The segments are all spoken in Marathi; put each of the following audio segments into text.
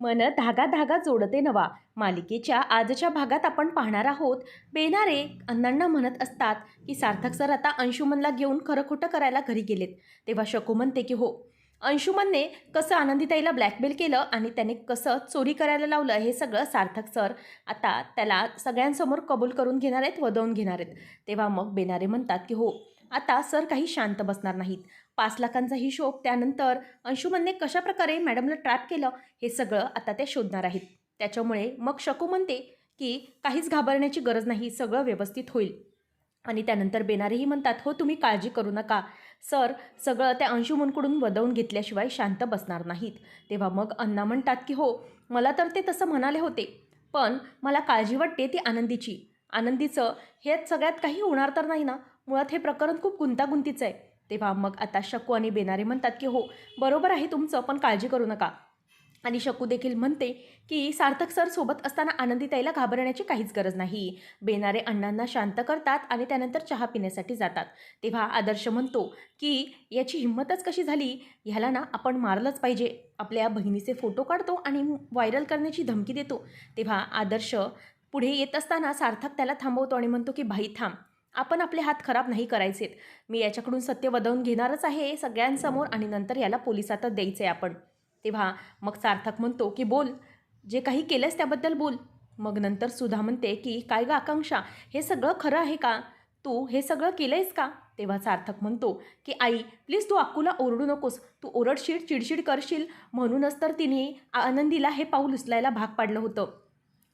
मन धागा धागा जोडते नवा. मालिकेच्या आजच्या भागात आपण पाहणार आहोत बेनारे अण्णांना म्हणत असतात की सार्थक सर आता अंशुमनला घेऊन खरं खोटं करायला घरी गेलेत. तेव्हा शकू म्हणते की हो. अंशुमनने कसं आनंदीताईला ब्लॅकमेल केलं आणि त्याने कसं चोरी करायला लावलं हे सगळं सार्थक सर आता त्याला सगळ्यांसमोर कबूल करून घेणार आहेत वदवून घेणार आहेत. तेव्हा मग बेनारे म्हणतात की हो आता सर काही शांत बसणार नाहीत. पाच लाखांचा हिशोब त्यानंतर अंशुमनने कशाप्रकारे मॅडमला ट्रॅप केलं हे सगळं आता ते शोधणार आहेत. त्याच्यामुळे मग शकू म्हणते की काहीच घाबरण्याची गरज नाही सगळं व्यवस्थित होईल. आणि त्यानंतर बेनारेही म्हणतात हो तुम्ही काळजी करू नका. सर सगळं त्या अंशुमनकडून वदवून घेतल्याशिवाय शांत बसणार नाहीत. तेव्हा मग अण्णा म्हणतात की हो मला तर ते तसं म्हणाले होते पण मला काळजी वाटते ती आनंदीची. आनंदीचं हे सगळ्यात काही होणार तर नाही ना? मुळात हे प्रकरण खूप गुंतागुंतीचं आहे. तेव्हा मग आता शकू आणि बेनारे म्हणतात की हो बरोबर आहे तुमचं पण काळजी करू नका. आणि शकू देखील म्हणते की सार्थक सर सोबत असताना आनंदीताईला घाबरण्याची काहीच गरज नाही. बेनारे अण्णांना शांत करतात आणि त्यानंतर चहा पिण्यासाठी जातात. तेव्हा आदर्श म्हणतो की याची हिंमतच कशी झाली? ह्याला ना आपण मारलंच पाहिजे. आपल्या बहिणीचे फोटो काढतो आणि व्हायरल करण्याची धमकी देतो. तेव्हा आदर्श पुढे येत असताना सार्थक त्याला थांबवतो आणि म्हणतो की भाई थांब. आपण आपले हात खराब नाही करायचेत. मी याच्याकडून सत्य वदवून घेणारच आहे सगळ्यांसमोर आणि नंतर याला पोलिसातच द्यायचं आहे आपण. तेव्हा मग सार्थक म्हणतो की बोल. जे काही केलंस त्याबद्दल बोल. मग नंतर सुधा म्हणते की काय गं आकांक्षा? हे सगळं खरं आहे का? तू हे सगळं केलंयस का? तेव्हा सार्थक म्हणतो की आई प्लीज तू अक्कूला ओरडू नकोस. तू ओरडशील चिडचिड करशील. म्हणूनच तर तिने आनंदीला हे पाऊल उचलायला भाग पाडलं होतं.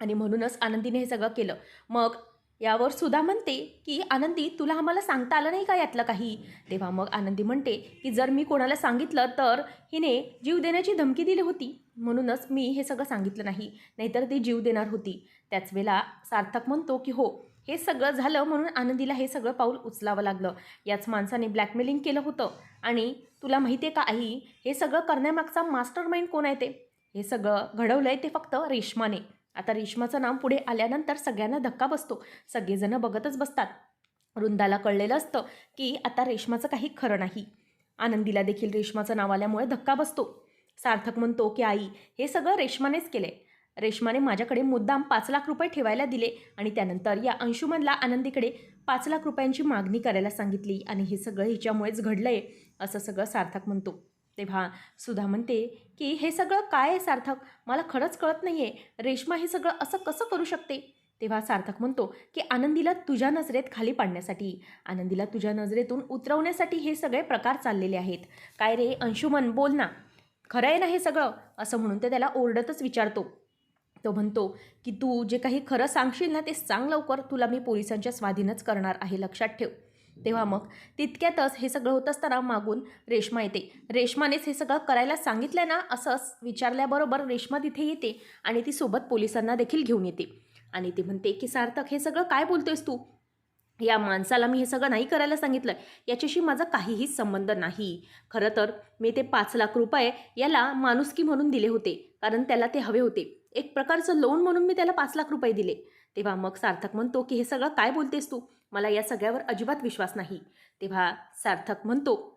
आणि म्हणूनच आनंदीने हे सगळं केलं. मग यावर सुधा म्हणते की आनंदी तुला आम्हाला सांगता आलं नाही का यातलं काही? तेव्हा मग आनंदी म्हणते की जर मी कोणाला सांगितलं तर हिने जीव देण्याची धमकी दिली होती. म्हणूनच मी हे सगळं सांगितलं नाही नाहीतर ती जीव देणार होती. त्याच वेळेला सार्थक म्हणतो की हो हे सगळं झालं म्हणून आनंदीला हे सगळं पाऊल उचलावं लागलं. याच माणसाने ब्लॅकमेलिंग केलं होतं. आणि तुला माहिती आहे का आई हे सगळं करण्यामागचा मास्टर माइंड कोण आहे ते? हे सगळं घडवलं आहे ते फक्त रेश्माने. आता रेश्माचं नाव पुढे आल्यानंतर सगळ्यांना धक्का बसतो. सगळेजणं बघतच बसतात. वृंदाला कळलेलं असतं की आता रेश्माचं काही खरं नाही. आनंदीला देखील रेश्माचं नाव आल्यामुळे धक्का बसतो. सार्थक म्हणतो की आई हे सगळं रेश्मानेच केले रेश्माने माझ्याकडे मुद्दाम पाच लाख रुपये ठेवायला दिले आणि त्यानंतर या अंशुमनला आनंदीकडे पाच लाख रुपयांची मागणी करायला सांगितली आणि हे सगळं हिच्यामुळेच घडलं आहे असं सगळं सार्थक म्हणतो. तेव्हा सुधा म्हणते की हे सगळं काय आहे सार्थक? मला खरंच कळत नाही आहे रेश्मा हे सगळं असं कसं करू शकते? तेव्हा सार्थक म्हणतो की आनंदीला तुझ्या नजरेत खाली पाडण्यासाठी आनंदीला तुझ्या नजरेतून उतरवण्यासाठी हे सगळे प्रकार चाललेले आहेत. काय रे अंशुमन बोल ना. खरं आहे ना हे सगळं? असं म्हणून ते त्याला ओरडतच विचारतो. तो म्हणतो की तू जे काही खरं सांगशील ना ते सांग लवकर. तुला मी पोलिसांच्या स्वाधीनच करणार आहे. लक्षात ठेव. तेव्हा मग तितक्यातच हे सगळं होत असताना मागून रेश्मा येते. रेश्मानेच हे सगळं करायला सांगितलं ना असं विचारल्याबरोबर रेश्मा तिथे येते आणि ती सोबत पोलिसांना देखील घेऊन येते. आणि ती म्हणते की सार्थक हे सगळं काय बोलतोयस तू? या माणसाला मी हे सगळं नाही करायला सांगितलं याच्याशी माझा काहीही संबंध नाही. खरं तर मी ते पाच लाख रुपये याला माणुसकी म्हणून दिले होते कारण त्याला ते हवे होते. एक प्रकारचं लोन म्हणून मी त्याला पाच लाख रुपये दिले. तेव्हा मग सार्थक म्हणतो की हे सगळं काय बोलतेस तू? मला या सगळ्यावर अजिबात विश्वास नाही. तेव्हा सार्थक म्हणतो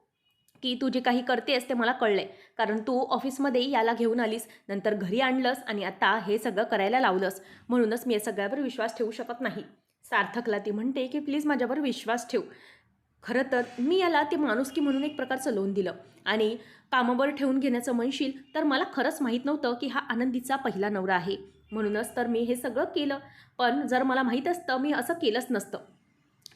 की तू जे काही करतेस ते मला कळलंय. कारण तू ऑफिसमध्ये याला घेऊन आलीस नंतर घरी आणलंस आणि आता हे सगळं करायला लावलंस. म्हणूनच मी या सगळ्यावर विश्वास ठेवू शकत नाही. सार्थकला ती म्हणते की प्लीज माझ्यावर विश्वास ठेव. खरं तर मी याला ते माणुसकी म्हणून एक प्रकारचं लोन दिलं. आणि कामावर ठेवून घेण्याचं म्हणशील तर मला खरंच माहीत नव्हतं की हा आनंदीचा पहिला नवरा आहे. म्हणूनच तर मी हे सगळं केलं. पण जर मला माहीत असतं मी असं केलंच नसतं.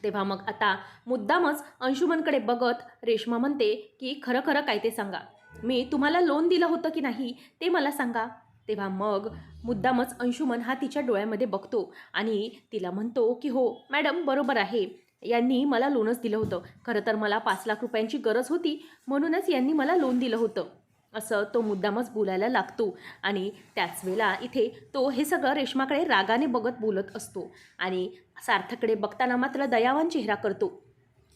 तेव्हा मग आता मुद्दामच अंशुमनकडे बघत रेश्मा म्हणते की खरं खरं काय ते सांगा. मी तुम्हाला लोन दिलं होतं की नाही ते मला सांगा. तेव्हा मग मुद्दामच अंशुमन हा तिच्या डोळ्यामध्ये बघतो आणि तिला म्हणतो की हो मॅडम बरोबर आहे. यांनी मला लोनच दिलं होतं. खरं तर मला पाच लाख रुपयांची गरज होती. म्हणूनच यांनी मला लोन दिलं होतं. असं तो मुद्दामच बोलायला लागतो. आणि त्याच वेळेला इथे तो हे सगळं रेश्माकडे रागाने बघत बोलत असतो. आणि सार्थकडे बघताना मात्र दयावान चेहरा करतो.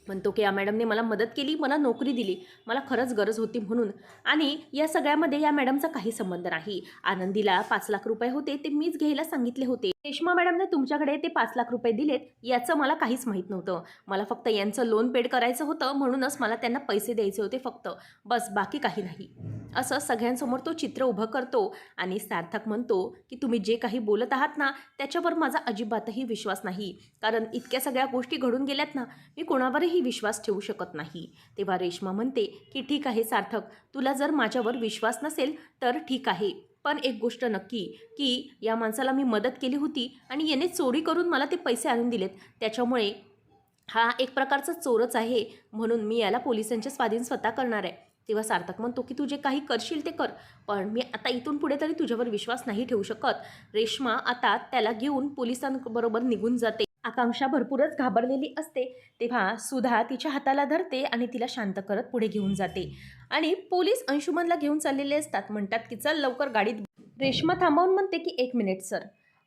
म्हणतो की या मॅडमने मला मदत केली मला नोकरी दिली मला खरंच गरज होती म्हणून. आणि या सगळ्यामध्ये या मॅडमचा काही संबंध नाही. आनंदीला पाच लाख रुपये होते ते मीच घ्यायला सांगितले होते. रेश्मा मॅडमने तुमच्याकडे ते पाच लाख रुपये दिलेत याचं मला काहीच माहीत नव्हतं. मला फक्त यांचं लोन पेड करायचं होतं म्हणूनच मला त्यांना पैसे द्यायचे होते फक्त. बस बाकी काही नाही. असं सगळ्यांसमोर तो चित्र उभं करतो आणि सार्थक म्हणतो की तुम्ही जे काही बोलत आहात ना त्याच्यावर माझा अजिबातही विश्वास नाही. कारण इतक्या सगळ्या गोष्टी घडून गेल्यात ना मी कोणावरही विश्वास ठेवू शकत नाही. तेव्हा रेश्मा म्हणते की ठीक आहे सार्थक तुला जर माझ्यावर विश्वास नसेल तर ठीक आहे. पण एक गोष्ट नक्की की या माणसाला मी मदत केली होती आणि याने चोरी करून मला ते पैसे आणून दिलेत. त्याच्यामुळे हा एक प्रकारचा चोरच आहे म्हणून मी याला पोलिसांच्या स्वाधीन स्वतः करणार आहे. तेव्हा सार्थक म्हणतो की तू जे काही करशील ते कर पण मी आता इथून पुढे तरी तुझ्यावर विश्वास नाही ठेवू शकत. रेश्मा आता त्याला घेऊन पोलिसांबरोबर निघून जाते. आकांक्षा भरपूरच घाबरलेली असते. तेव्हा सुधा तिच्या हाताला धरते आणि तिला शांत करत पुढे घेऊन जाते. आणि पोलीस अंशुमनला घेऊन चाललेले असतात. म्हणतात की चल लवकर गाडीत रेश्मा थांबवून म्हणते की एक मिनिट सर.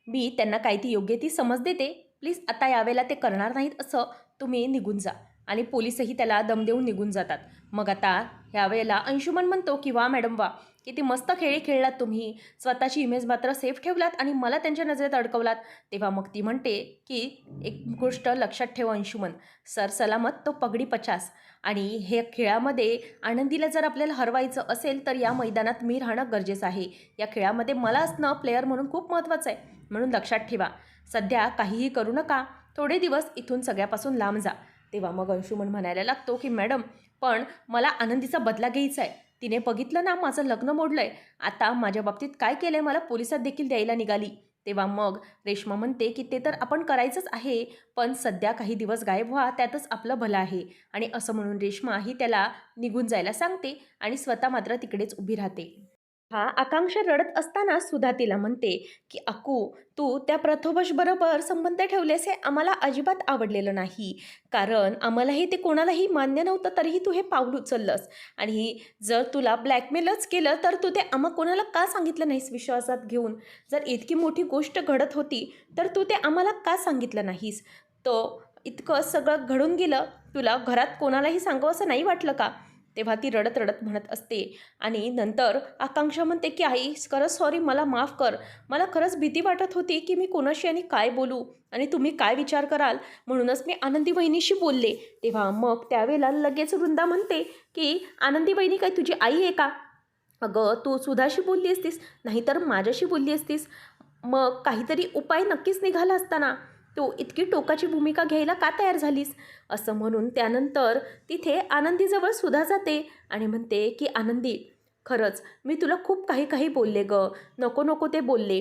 मी त्यांना काही ती योग्य ती समज देते. प्लीज आता यावेळेला ते करणार नाहीत असं तुम्ही निघून जा. आणि पोलीसही त्याला दम देऊन निघून जातात. मग आता ह्यावेळेला अंशुमन म्हणतो की वा मॅडम वा किती मस्त खेळी खेळलात तुम्ही. स्वतःची इमेज मात्र सेफ ठेवलात आणि मला त्यांच्या नजरेत अडकवलात. तेव्हा मग ती म्हणते की एक गोष्ट लक्षात ठेव अंशुमन. सर सलामत तो पगडी पचास. आणि हे खेळामध्ये आनंदीला जर आपल्याला हरवायचं असेल तर या मैदानात मी राहणं गरजेचं आहे. या खेळामध्ये मला असणं प्लेअर म्हणून खूप महत्त्वाचं आहे. म्हणून लक्षात ठेवा. सध्या काहीही करू नका. थोडे दिवस इथून सगळ्यापासून लांब जा. तेव्हा मग अंशुमन म्हणायला लागतो की मॅडम पण मला आनंदीचा बदला घ्यायचा आहे. तिने बघितलं ना माझं लग्न मोडलं आहे आता माझ्या बाबतीत काय केलं आहे मला पोलिसात देखील द्यायला निघाली. तेव्हा मग रेश्मा म्हणते की ते तर आपण करायचंच आहे पण सध्या काही दिवस गायब व्हा त्यातच आपलं भलं आहे. आणि असं म्हणून रेश्मा ही त्याला निघून जायला सांगते आणि स्वतः मात्र तिकडेच उभी राहते. हा आकांक्षा रडत असताना सुधा तिला म्हणते की अकू तू त्या प्रथोबशबरोबर संबंध ठेवलेस हे आम्हाला अजिबात आवडलेलं नाही. कारण आम्हालाही ते कोणालाही मान्य नव्हतं तरीही तू हे पाऊल उचललंस. आणि जर तुला ब्लॅकमेलच केलं तर तू ते आम्हा कोणाला का सांगितलं नाहीस विश्वासात घेऊन? जर इतकी मोठी गोष्ट घडत होती तर तू ते आम्हाला का सांगितलं नाहीस? तो इतकं सगळं घडून गेलं तुला घरात कोणालाही सांगावं असं नाही वाटलं का? तेव्हा ती रडत रडत म्हणत असते. आणि नंतर आकांक्षा म्हणते की आई खरंच सॉरी मला माफ कर. मला खरंच भीती वाटत होती की मी कोणाशी आणि काय बोलू? आणि तुम्ही काय विचार कराल? म्हणूनच मी आनंदी बहिणीशी बोलले. तेव्हा मग त्यावेळेला लगेच वृंदा म्हणते की आनंदी बहिणी काय तुझी आई आहे का? अगं तू सुधाशी बोलली असतीस नाहीतर माझ्याशी बोलली असतीस. मग काहीतरी उपाय नक्कीच निघाला असताना तो इतकी टोकाची भूमिका घ्यायला का तयार झालीस? असं म्हणून त्यानंतर तिथे आनंदीजवळ सुद्धा जाते आणि म्हणते की आनंदी खरंच मी तुला खूप काही काही बोलले ग. नको नको ते बोलले.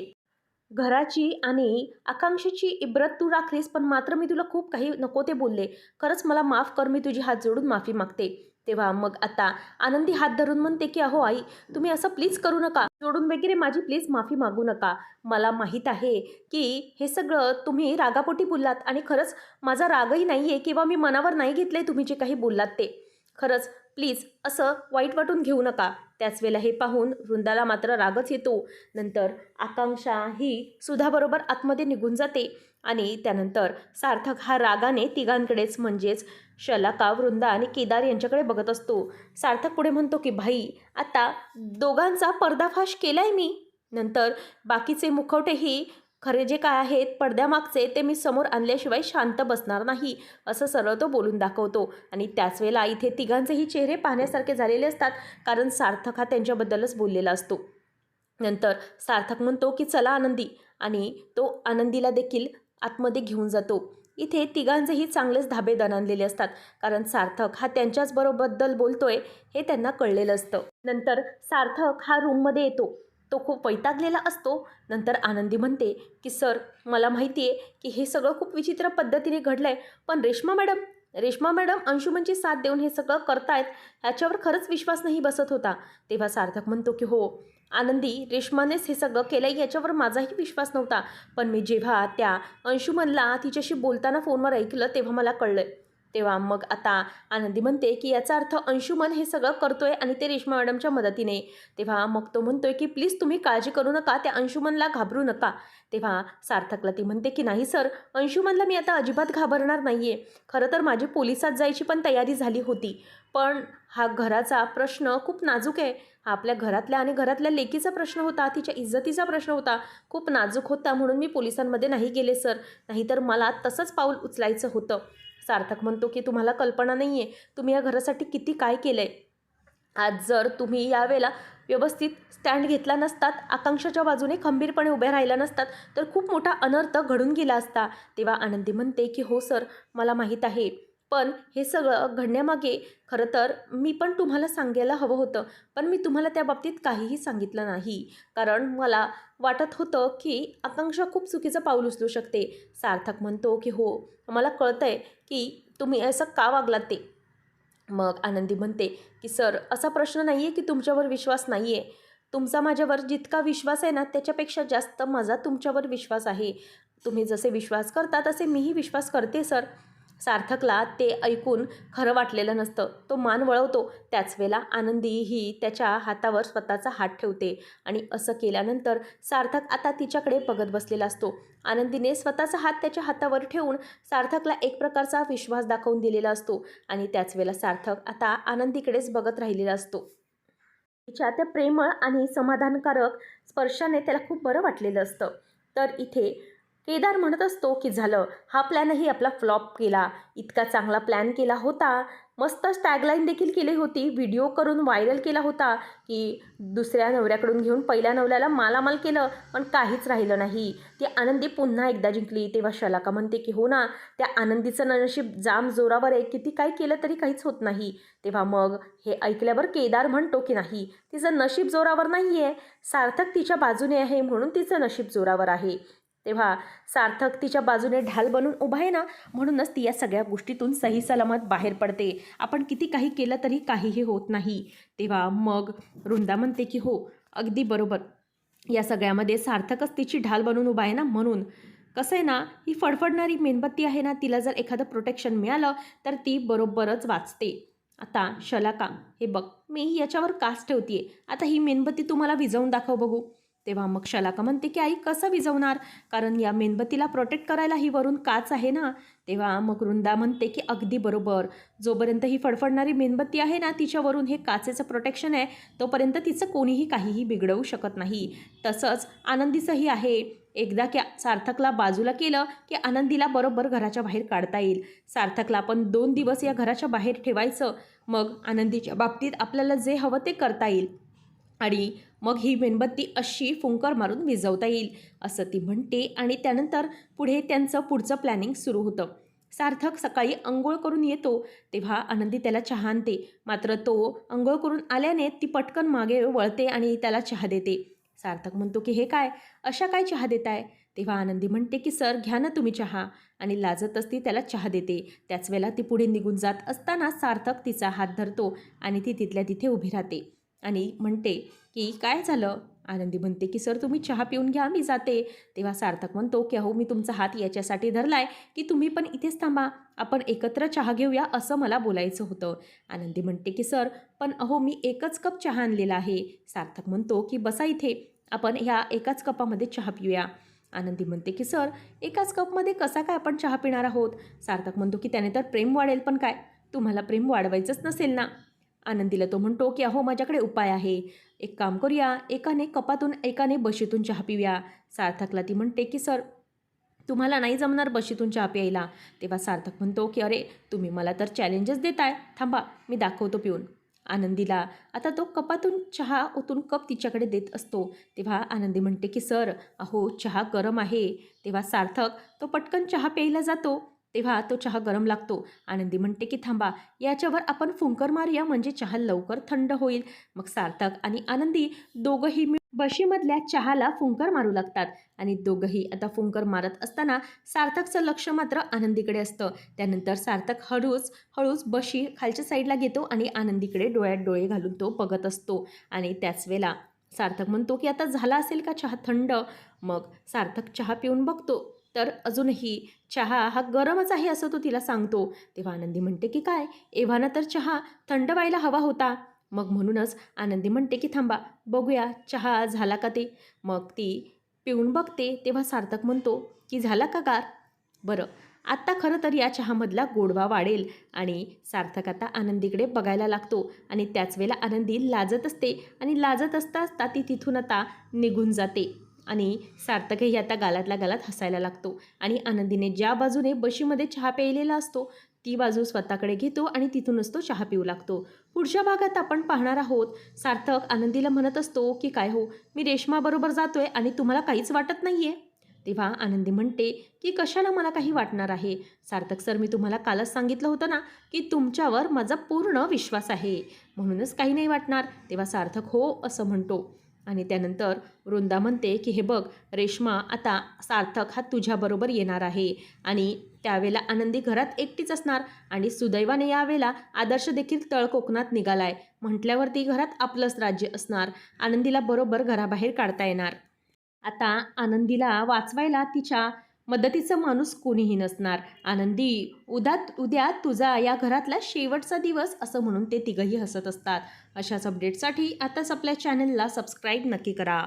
घराची आणि आकांक्षेची इब्रत तू राखलीस पण मात्र मी तुला खूप काही नको ते बोलले. खरंच मला माफ कर मी तुझी हात जोडून माफी मागते. तेव्हा मग आता आनंदी हात धरून म्हणते की अहो आई तुम्ही असं प्लीज करू नका. जोडून वगैरे माझी प्लीज माफी मागू नका. मला माहीत आहे की हे सगळं तुम्ही रागापोटी बोललात आणि खरंच माझा रागही नाही आहे किंवा मी मनावर नाही घेतले तुम्ही जे काही बोललात ते. खरंच प्लीज असं वाईट वाटून घेऊ नका. त्याच वेळेला हे पाहून वृंदाला मात्र रागच येतो. नंतर आकांक्षा ही सुधाबरोबर आतमध्ये निघून जाते आणि त्यानंतर सार्थक हा रागाने तिघांकडेच म्हणजेच शलाका वृंदा आणि केदार यांच्याकडे बघत असतो. सार्थक पुढे म्हणतो की भाई आता दोघांचा पर्दाफाश केला आहे मी. नंतर बाकीचे मुखवटेही खरे जे काय आहेत पडद्यामागचे ते मी समोर आणल्याशिवाय शांत बसणार नाही असं सरळ तो बोलून दाखवतो. आणि त्याच वेळेला इथे तिघांचेही चेहरे पाहण्यासारखे झालेले असतात कारण सार्थक हा त्यांच्याबद्दलच बोललेला असतो. नंतर सार्थक म्हणतो की चला आनंदी. आणि तो आनंदीला देखील आतमध्ये घेऊन जातो. इथे तिघांचेही चांगलेच धाबे दणानलेले असतात कारण सार्थक हा त्यांच्याच बरोबद्दल बोलतोय हे त्यांना कळलेलं असतं. नंतर सार्थक हा रूममध्ये येतो. तो खूप वैतागलेला असतो. नंतर आनंदी म्हणते की सर मला माहिती आहे की हे सगळं खूप विचित्र पद्धतीने घडलं आहे पण रेश्मा मॅडम रेश्मा मॅडम अंशुमनची साथ देऊन हे सगळं करतायत ह्याच्यावर खरंच विश्वास नाही बसत होता. तेव्हा सार्थक म्हणतो की हो आनंदी रेश्मानेच हे सगळं केलं आहे याच्यावर माझाही विश्वास नव्हता. पण मी जेव्हा त्या अंशुमनला तिच्याशी बोलताना फोनवर ऐकलं तेव्हा मला कळलं तेव्हा मग आता आनंदी म्हणते की याचा अर्थ अंशुमन हे सगळं करतोय आणि ते रेश्मा मॅडमच्या मदतीने. तेव्हा मग तो म्हणतोय की प्लीज तुम्ही काळजी करू नका त्या अंशुमनला घाबरू नका. तेव्हा सार्थकला ती म्हणते की नाही सर अंशुमनला मी आता अजिबात घाबरणार नाही आहे खरं तर माझी पोलिसात जायची पण तयारी झाली होती. पण हा घराचा प्रश्न खूप नाजूक आहे. हा आपल्या घरातल्या आणि घरातल्या लेकीचा प्रश्न होता तिच्या इज्जतीचा प्रश्न होता. खूप नाजूक होता म्हणून मी पोलिसांमध्ये नाही गेले सर. नाहीतर मला तसंच पाऊल उचलायचं होतं. सार्थक म्हणतो की तुम्हाला कल्पना नाही आहे तुम्ही या घरासाठी किती काय केलं आहे आज जर तुम्ही यावेळेला व्यवस्थित स्टँड घेतला नसतात आकांक्षाच्या बाजूने खंबीरपणे उभ्या राहिल्या नसतात तर खूप मोठा अनर्थ घडून गेला असता. तेव्हा आनंदी म्हणते की हो सर मला माहीत आहे. पण हे सगळं घडण्यामागे खरं तर मी पण तुम्हाला सांगायला हवं होतं पण मी तुम्हाला त्या बाबतीत काहीही सांगितलं नाही. कारण मला वाटत होतं की आकांक्षा खूप चुकीचं पाऊल उचलू शकते. सार्थक म्हणतो की हो मला कळतं आहे की तुम्ही असं का वागलात ते? मग आनंदी म्हणते की सर असा प्रश्न नाही आहे की तुमच्यावर विश्वास नाही आहे तुमचा माझ्यावर जितका विश्वास आहे ना त्याच्यापेक्षा जास्त माझा तुमच्यावर विश्वास आहे. तुम्ही जसे विश्वास करता तसे मीही विश्वास करते सर. सार्थकला ते ऐकून खरं वाटलेलं नसतं. तो मान वळवतो. त्याच वेळेला आनंदी ही त्याच्या हातावर स्वतःचा हात ठेवते आणि असं केल्यानंतर सार्थक आता तिच्याकडे बघत बसलेला असतो. आनंदीने स्वतःचा हात त्याच्या हातावर ठेवून सार्थकला एक प्रकारचा विश्वास दाखवून दिलेला असतो आणि त्याच वेळेला सार्थक आता आनंदीकडेच बघत राहिलेला असतो. तिच्या त्या प्रेमळ आणि समाधानकारक स्पर्शाने त्याला खूप बरं वाटलेलं असतं. तर इथे केदार म्हणत असतो की झालं. हा प्लॅनही आपला फ्लॉप केला. इतका चांगला प्लॅन केला होता. मस्त टॅगलाईन देखील केली होती. व्हिडिओ करून व्हायरल केला होता की दुसऱ्या नवऱ्याकडून घेऊन पहिल्या नवऱ्याला मालामाल केलं पण काहीच राहिलं नाही. ती आनंदी पुन्हा एकदा जिंकली. तेव्हा शलाका म्हणते की हो ना त्या आनंदीचं नशीब जाम जोरावर आहे. किती काय केलं तरी काहीच होत नाही. तेव्हा मग हे ऐकल्यावर केदार म्हणतो की नाही. तिचं नशीब जोरावर नाही आहे सार्थक तिच्या बाजूने आहे म्हणून तिचं नशीब जोरावर आहे. तेव्हा सार्थक तिच्या बाजूने ढाल बनून उभा आहे ना म्हणूनच ती या सगळ्या गोष्टीतून सही सलामत बाहेर पडते. आपण किती काही केलं तरी काहीही होत नाही. तेव्हा मग वृंदा म्हणते की हो अगदी बरोबर. या सगळ्यामध्ये सार्थकच तिची ढाल बनून उभा आहे ना म्हणून. कसं आहे ना ही फडफडणारी मेणबत्ती आहे ना तिला जर एखादं प्रोटेक्शन मिळालं तर ती बरोबरच वाचते. आता शलाका हे बघ मी याच्यावर कास ठेवते आता ही मेणबत्ती तुम्हाला विजवून दाखव बघू. तेव्हा मग शलाका म्हणते की आई कसं विजवणार कारण या मेणबत्तीला प्रोटेक्ट करायला ही वरून काच आहे ना. तेव्हा मग वृंदा म्हणते की अगदी बरोबर. जोपर्यंत ही फडफडणारी मेणबत्ती आहे ना तिच्यावरून हे काचेचं प्रोटेक्शन आहे तोपर्यंत तिचं कोणीही काहीही बिघडवू शकत नाही. तसंच आनंदीचंही आहे. एकदा की सार्थकला बाजूला केलं की आनंदीला बरोबर घराच्या बाहेर काढता येईल. सार्थकला आपण दोन दिवस या घराच्या बाहेर ठेवायचं. मग आनंदीच्या बाबतीत आपल्याला जे हवं ते करता येईल. आणि मग ही मेणबत्ती अशी फुंकर मारून विझवता येईल असं ती म्हणते आणि त्यानंतर पुढे त्यांचं पुढचं प्लॅनिंग सुरू होतं. सार्थक सकाळी अंघोळ करून येतो तेव्हा आनंदी त्याला चहा आणते. मात्र तो अंघोळ करून आल्याने ती पटकन मागे वळते आणि त्याला चहा देते. सार्थक म्हणतो की हे काय? अशा काय चहा देताय? तेव्हा आनंदी म्हणते की सर घ्या ना तुम्ही चहा. आणि लाजत असती त्याला चहा देते. त्याच वेळेला ती पुढे निघून जात असताना सार्थक तिचा हात धरतो आणि ती तिथल्या तिथे उभी राहते आणि म्हणते की काय झालं? आनंदी म्हणते की सर तुम्ही चहा पिऊन घ्या मी जाते. तेव्हा सार्थक म्हणतो की अहो मी तुमचा हात याच्यासाठी धरलाय की तुम्ही पण इथेच थांबा. आपण एकत्र चहा घेऊया असं मला बोलायचं होतं. आनंदी म्हणते की सर पण अहो मी एकच कप चहा आणलेला आहे. सार्थक म्हणतो की बसा इथे. आपण ह्या एकाच कपामध्ये चहा पिऊया. आनंदी म्हणते की सर एकाच कपमध्ये कसा काय आपण चहा पिणार आहोत? सार्थक म्हणतो की त्याने तर प्रेम वाढेल पण काय? तुम्हाला प्रेम वाढवायचंच नसेल ना. आनंदीला तो म्हणतो की अहो माझ्याकडे उपाय आहे. एक काम करूया. एकाने कपातून एकाने बशीतून चहा पिऊया. सार्थकला ती म्हणते की सर तुम्हाला नाही जमणार बशीतून चहा प्यायला. तेव्हा सार्थक म्हणतो की अरे तुम्ही मला तर चॅलेंजेस देताय. थांबा मी दाखवतो पिऊन. आनंदीला आता तो कपातून चहा ओतून कप तिच्याकडे देत असतो. तेव्हा आनंदी म्हणते की सर अहो चहा गरम आहे. तेव्हा सार्थक तो पटकन चहा प्यायला जातो. तेव्हा तो चहा गरम लागतो. आनंदी म्हणते की थांबा याच्यावर आपण फुंकर मारूया म्हणजे चहा लवकर थंड होईल. मग सार्थक आणि आनंदी दोघंही बशीमधल्या चहाला फुंकर मारू लागतात. आणि दोघंही आता फुंकर मारत असताना सार्थकचं लक्ष मात्र आनंदीकडे असतं. त्यानंतर सार्थक हळूच हळूच बशी खालच्या साईडला घेतो आणि आनंदीकडे डोळ्यात डोळे घालून तो बघत असतो. आणि त्याच वेळेला सार्थक म्हणतो की आता झाला असेल का चहा थंड? मग सार्थक चहा पिऊन बघतो. तर अजूनही चहा हा गरमच आहे असं तो तिला सांगतो. तेव्हा आनंदी म्हणते की काय? एव्हाना तर चहा थंड व्हायला हवा होता. मग म्हणूनच आनंदी म्हणते की थांबा बघूया चहा झाला का ते? मग ती पिऊन बघते तेव्हा सार्थक म्हणतो की झाला का गार? बरं आत्ता खरं तर या चहामधला गोडवा वाढेल आणि सार्थक आता आनंदीकडे बघायला लागतो आणि त्याच वेळेला आनंदी लाजत असते आणि लाजत असता असता ती तिथून आता निघून जाते. आणि सार्थकही आता गालातल्या गालात हसायला लागतो. आणि आनंदीने ज्या बाजूने बशीमध्ये चहा प्यायलेला असतो ती बाजू स्वतःकडे घेतो आणि तिथूनच तो चहा पिऊ लागतो. पुढच्या भागात आपण पाहणार आहोत सार्थक आनंदीला म्हणत असतो की काय हो मी रेश्माबरोबर जातोय आणि तुम्हाला काहीच वाटत नाही आहे तेव्हा आनंदी म्हणते की कशाला मला काही वाटणार आहे? सार्थक सर मी तुम्हाला कालच सांगितलं होतं ना की तुमच्यावर माझा पूर्ण विश्वास आहे. म्हणूनच काही नाही वाटणार. तेव्हा सार्थक हो असं म्हणतो. आणि त्यानंतर वृंदा म्हणते की हे बघ रेश्मा आता सार्थक हा तुझ्याबरोबर येणार आहे आणि त्यावेळेला आनंदी घरात एकटीच असणार आणि सुदैवाने यावेळेला आदर्श देखील तळ कोकणात निघालाय. म्हटल्यावरती घरात आपलंच राज्य असणार. आनंदीला बरोबर घराबाहेर काढता येणार. आता आनंदीला वाचवायला तिच्या मदतीचं माणूस कोणीही नसणार. आनंदी उद्या उद्या तुझा या घरातला शेवटचा दिवस असं म्हणून ते तिघही हसत असतात. अशाच अपडेटसाठी आताच आपल्या चॅनलला सबस्क्राईब नक्की करा.